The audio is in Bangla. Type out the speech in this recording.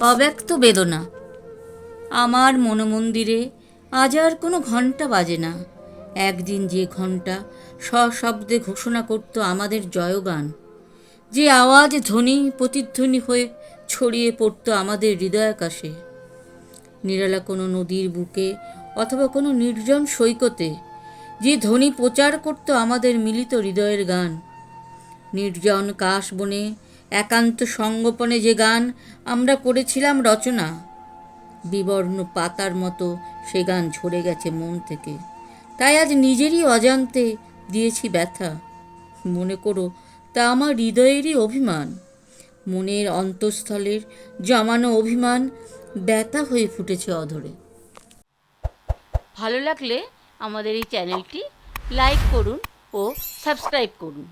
অব্যক্ত বেদনা। আমার মনোমন্দিরে আজ আর কোনো ঘণ্টা বাজে না। একদিন যে ঘণ্টা সশব্দে ঘোষণা করত আমাদের জয়গান। যে আওয়াজ ধ্বনি, প্রতিধ্বনি হয়ে ছড়িয়ে পড়তো আমাদের হৃদয়াকাশে। নিরালা কোনো নদীর বুকে অথবা কোনো নির্জন সৈকতে যে ধ্বনি প্রচার করত আমাদের মিলিত হৃদয়ের গান। নির্জন কাশ বনে একান্ত সঙ্গোপনে যে গান আমরা করেছিলাম রচনা। বিবর্ণ পাতার মতো সে গান ঝরে গেছে মন থেকে। তাই আজ নিজেরই অজান্তে দিয়েছি ব্যথা। মনে করো তা আমার হৃদয়েরই অভিমান। মনের অন্তঃস্থলের জমানো অভিমান ব্যথা হয়ে ফুটেছে অধরে। ভালো লাগলে আমাদের এই চ্যানেলটি লাইক করুন ও সাবস্ক্রাইব করুন।